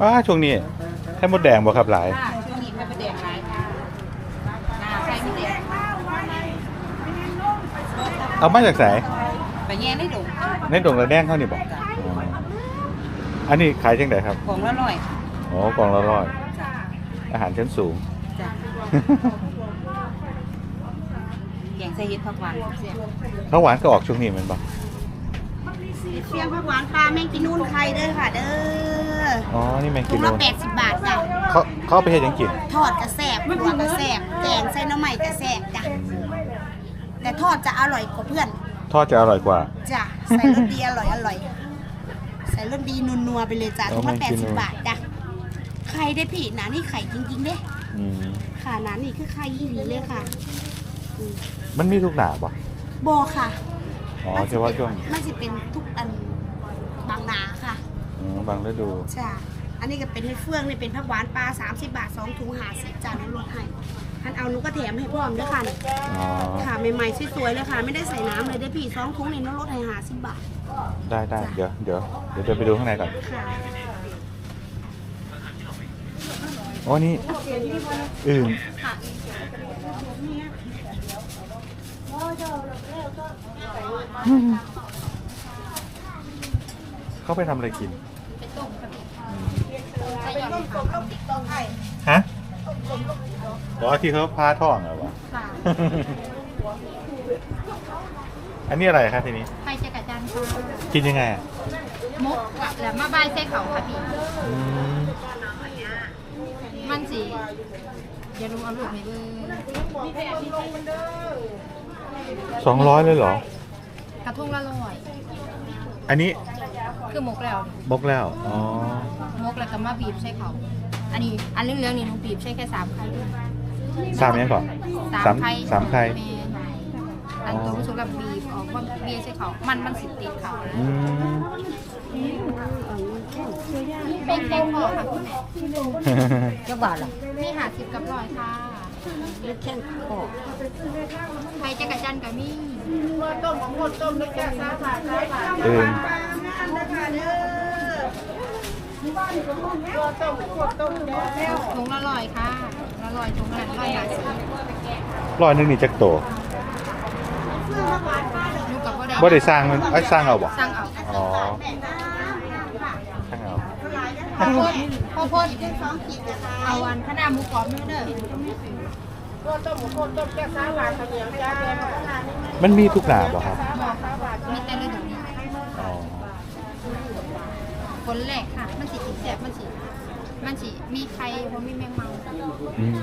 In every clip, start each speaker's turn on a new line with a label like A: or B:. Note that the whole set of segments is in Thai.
A: ว้าช่วงนี้ให้มดแดงบ่ครับหลาย
B: ค่ะช่วงนี้ไม่ประเด็นไรค่ะหน้าใครไม่เด็ก
A: เอามาจากไหน
B: ไปแย่งได้ดุ
A: ในดงระแดงเขานี่บ่อ๋ออันนี้ขายจังไดครับ
B: ของละร้อย
A: อ๋อกล่องละร้อย
B: จ้ะ
A: อาหารชั้นสูง
B: จ้ะแกงใส่เห็ดผักหวานเสีย
A: ข้าวหวานก็ออกช่วงนี้แมันบ่
C: เฟียงผักหวานปลาแมงกินนูนไข่เด้อค่ะ เด้อ
A: อ๋อ นี่แมง
C: ถุ
A: กิ
C: ง
A: น
C: ละ
A: นูน
C: แปดสิบบาทจ้ะ
A: เขาเขาเอาไปเฮ็ดหยังกิน
C: ทอดกระแซบลวกกระแซบแกงใส่หน้ำใหม่กระแซบจ้ะแต่ทอดจะอร่อยกว่าเพื่อน
A: ทอดจะอร่อยกว่า
C: จ้ะใส่รสดีอร่อยอร่อยใส่รสดีนัวๆไปเลยจ้ะ
A: เอา
C: ถุงละ
A: แม
C: แป
A: ง
C: ด
A: กิน
C: สิ
A: นู
C: บ
A: น
C: บาทจ้ะไข่ได้พี่หนานี่ไข่จริงๆเด้
A: อืม
C: ค่ะหนานี่คือไข่ยี่หลีเลยค่ะอืม
A: มันมีทุกหนาบ่
C: โบค่ะ
A: อ๋อเฉพาะช่วง
C: มันจะเป็นทุกอันบางนาค่ะ
A: อ๋อบางฤดู
C: จ้ะอันนี้ก็เป็นเห็ดเฟืองนี่เป็นผักหวานปลา30 บาท2ถุงหาสิบจานนี้ลดให้ท่านเอาหนุก็แถมให้พร้อมด้วยค่ะ
A: อ๋อ
C: ค่ะใหม่ๆสวยๆเลยค่ะ ไม่ได้ใส่น้ำเลยได้พี่สองถุงนี่น้องลดให้หาสิบบาท
A: ได้ได้เดี๋ยวเดี๋ยวเดี๋ยวเดินไปดูข้างในก่อน
C: ค่ะ
A: อ๋อนี่อึ่ง เขาไปทำอะไรกินฮะอ๋อที่เขาพาท่องเหรอวะ
B: ค่ะ
A: อันนี้อะไรครับทีนี้
B: ใครจะกระจานค่ะ
A: กินยังไงอะ
B: มุกกับแล้วมาบายใส่เขาค่ะพี่
A: อืม
B: มันสิอย่าลุงเอาลูกให้เบิ่ง
A: สองร้อยเลยเหรอ
B: กระทงละร้อย
A: อันนี้
B: คือมุกแล้ว
A: บกแล้ว อ๋อ
B: มกแล้วก็มาบีบใส่เขา อันนี้อันเหลืองๆนี่หนูบีบใช่แค่สามไข่
A: สามยังก่อน
B: สามไข่
A: สามไข่
B: แม่นอันตัวผู้สูงกับบีบออกว่าเบียใส่เขา มันมันสิติดเขา
A: อืม
B: เป็นแกงพอค่ะคุณแม่
C: จักบาทล่ะ
B: นี่หาสิบกับร้อยค่ะ
C: เล็กแค่พอ
B: ใครจะกระจันกับมี่
A: อึ่ง
B: ถุงละร้อยค่ะละร้อยถุงละร้อยหาสิบ
A: ร้อยหนึงนี่จักโต
B: หนูกับพ่อได้
A: บ่ได้สร้างมันไอ้ยสร้างเอาบ่
B: สั่งเอา
A: อ๋อสร้างเอา
B: ข้าวโพดข้าวโพดเอาอันข้าวหน้าหมูกรอบนี่เด้อ
A: มันมีทุกหนาบ่ครับ
B: มีแต่เรื่องนี้
A: อ๋อ
B: คนแรกค่ะ มันสิกินแซ่บมันสิมันสิมีไข่เพราะมีแมงเมา
A: อืม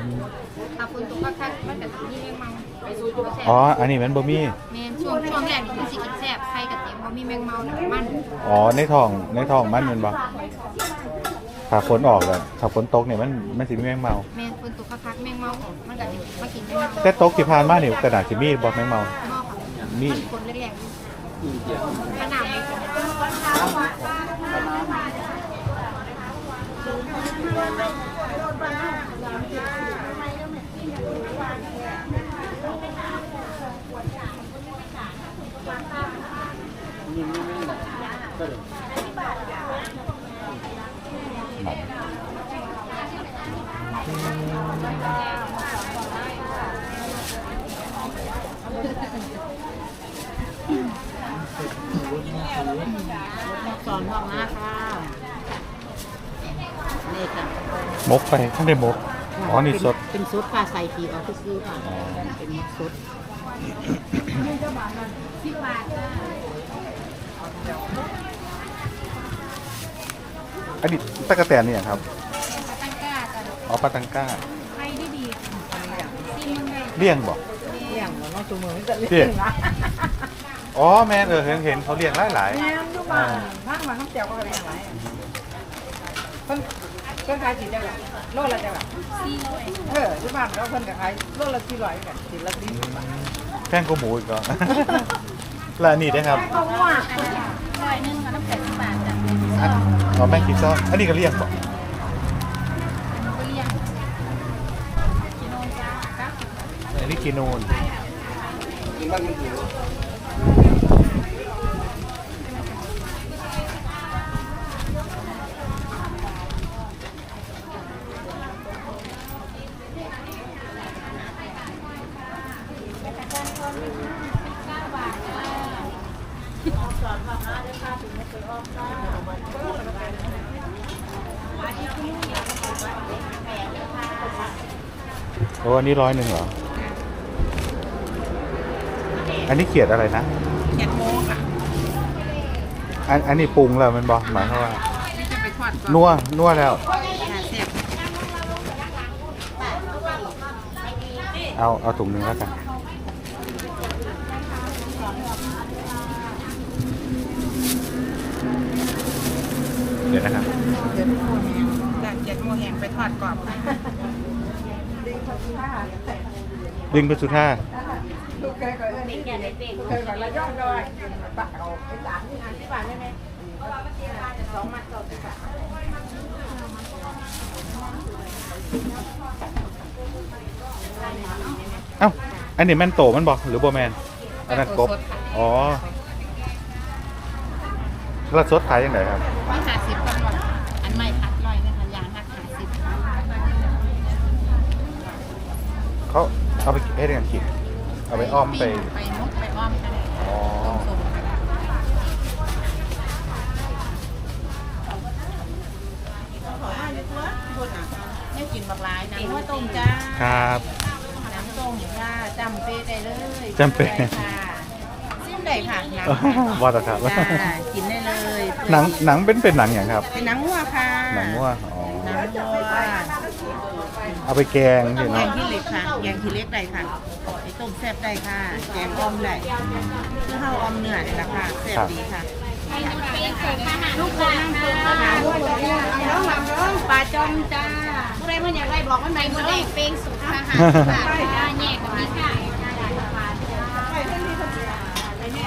B: ถ้าคนตกก็คักมันก็สิมีแมงเมาไปสู่ตัวแซ่บ
A: อ๋อ อันนี้มันบ่มี
B: แม่นช่วงช่วงแรกนี่มันสิกินแซ่บไข่กับเต็มเพราะมีแมงเมาแล้วก็มัน
A: อ๋อ ในท้อง ในท้องมันแมันบ่ถ้าฝนออกแล้วถ้าฝนตกเนี่ยมันมันสิมีแมงเมา
B: แม่ นคนตกก็คักแมงเมาออกมันก็สิมากินแมงเมา
A: แต่ตกที่ผ่านมาเนี่ยกระดาษสิมีบ่แมงเมา
B: เมาค่ะ
A: มี
B: มันคนแรกๆขนาดไม่คน
C: สอนห้องหน้าค่ะนี่ค่ะ
A: มกไปข้างในมกอ๋อนี่สด
C: เป็นซุปค่ะใส่ปีกเอาไปซื้อค่ะ
A: อ๋อ
C: เป็นซุป
A: อันนี้ตะกะแตนนี่หยังครับ
B: ตั้งกล้าจ้ะ
A: อ๋อปลาตังก้า
B: ไข่ที่ดีซีมึงได้
A: เลี้ยงบ่
C: เลี้ยงเนาะจูมือจะ
A: เลี้ยงอ๋อแม่นเออเห็นเห็นเขาเลี้ยงหลายหลาย
C: แม่ทุกบ้านบ้านมาน้ำเจียวก็เลี้ยงไว้เพิ่นเพิ่นขายกี่จังหวัดโลละจังหวัด
B: ซีร้อย
C: เออที่บ้านเราเพิ่นก็ขายโลละสี่ร้อยกันสี่ละสี่
A: แพงกว่าหมูอีกก็แล้วอันนี้ได้ครับ
C: เขาว่า
B: ร้อยหนึ่งค่ะน้ำแข็งบาทจ้ะ
A: อันอ๋อแม่งคิดซ้อนอันนี้ก็เลี้ยงบ่
B: กิ
A: นนูนนโอ้อันนี้ร้อยหนึ่งเหรอ อันนี้เขียดอะไรนะ
D: เขียดโมค่ะ
A: อันอันนี้ปรุงแล้วมันบอกหมายความว่า
D: นี่จะไปทอดก่อน
A: นัวนัวแล้ว
D: หาเสียบ
A: เอาเอาถุงหนึ่งแล้วกัน เดี๋ยวนะครับ
D: เขียดโมแห้งจากเขียดโมแห้งไปทอดกรอบ
A: ดึงไปสุ ดท่าเอ้าอันนี้แม่นโตมันบอกหรือโบแมนอันนั้นกบอ๋อแล้วสดขายยังไงครับ
D: ร้อยห้าสิบก่อนอันใหม่ผัดลอยนะคะยางหักห้าสิบ
A: เขาเอาไปให้เรียนกิน เอาไปอ้อมไป
D: ไปมุกไปอ้อมกัน
A: อ๋อ
D: ต้มส้มกันเนี่ยกินบักหลายน้ำว่าต้มจ้า
A: ครับ
D: น้ำส้มค่ะจำเปได้เลย
A: จำเป
D: ได้ค่ะซิมได้ค่ะหนัง
A: วอตครับ
D: จ้ากินได้เลย
A: หนังหนังเป็นเป็นหนังอย่างครับ
D: เป็นหนังวัวค่ะ
A: หนังว่าอ๋อ
D: หนังวัว
A: เอาไปแกงเห็น
D: แก
A: ไหม
D: งที่เล็กค่ะแกงที่เล็กได้ค่ะไอ้ต้มแซ่บได้ค่ะแกงอ้อมได้คือข้าวอ้อมเนื้อนี่แหละค่ะแซ่บดีค่ะลูกคนนั่งตัวค่ะลูกคนน้องหลับน้องปลาจอมจ้าผู้ใดมันอยากได้บอกมันไหนมันได้เป้งสุกค่ะค่ะแย่กับนี่ค่ะ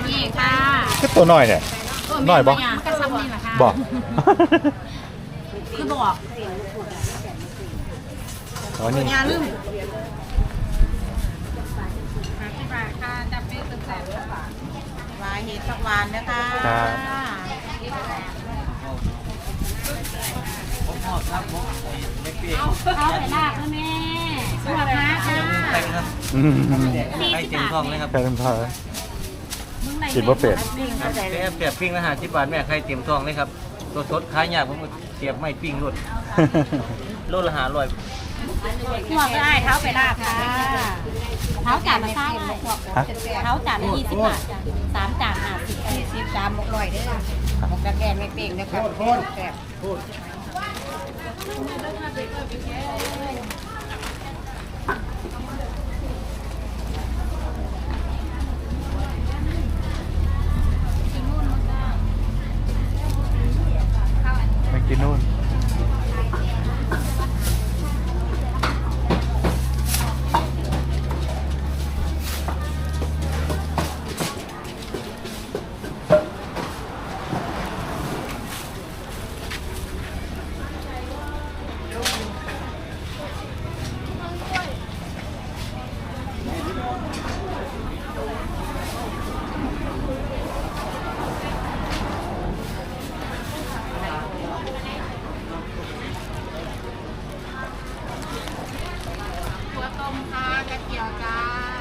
D: นี่ค่ะ
A: ก็ตัวน้อยเนี่ย น้อยบ่
D: กระซับนี่แหละค่ะ
A: บอก
D: คือบอก
A: อ๋อนี่
D: อย่าลืมหาที่บาทค่ะจับเป้งสุกแซ่บวายเห็ดสักวานนะคะ
A: ครับ
D: เอาไปลากนะแม่สวัสดีค่ะ
A: อืม
E: ไข่เต็มท้องเลยครับ
A: แค่น้ำพากินว่าเป็ด
E: เปียบเปียบปิ้งอาหารที่บ้านแม่ไข่เต็มท้องเลยครับตัวสดขายยากผมก็เสียบไม่ปิ้งรดโลละหาร้อย
D: หัวก็ได้เท้าไปลากค่ะเท้าจานมาสร่
A: ฮะ
D: เท้าจานยี่สิบบาทสามจานห้าสิบยี่สิบสามหกร้อยเด้อหกกระแกไม่เป่งนะครับแซ่บ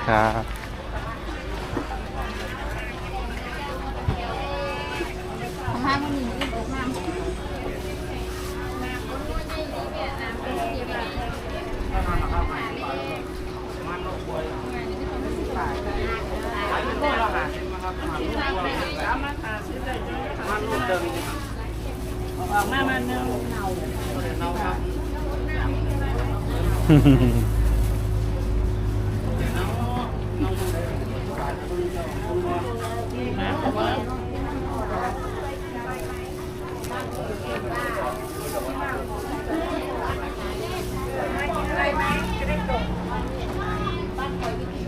D: ครั
A: บ
D: ทำให้มันมีขึ้นอกน้ำ ออกมามันเนื้อ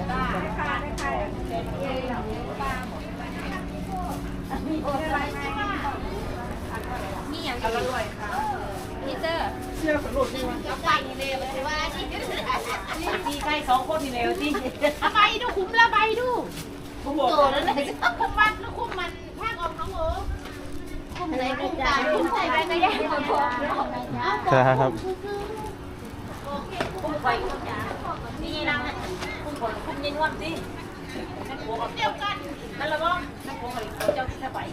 D: นี่อย่างอร่อยค่ะพีเตอร์เชื่อขลุด ผมัวเลยว่าที่ใกล้องคุ้มวัดแล้วเลยคุ้มมันคุมมันภาคออกน้องเอ้คุ้มในคุ้มใจคุ้มใจไปก็ยังเอา
A: ครับ
D: คุ้มไปนี่นางคุ้มผลคุ้มยินวันสินั่นหัวกับเดียวกันนั่นละบ้องนั่นหัวกับเจ้าที่สบาย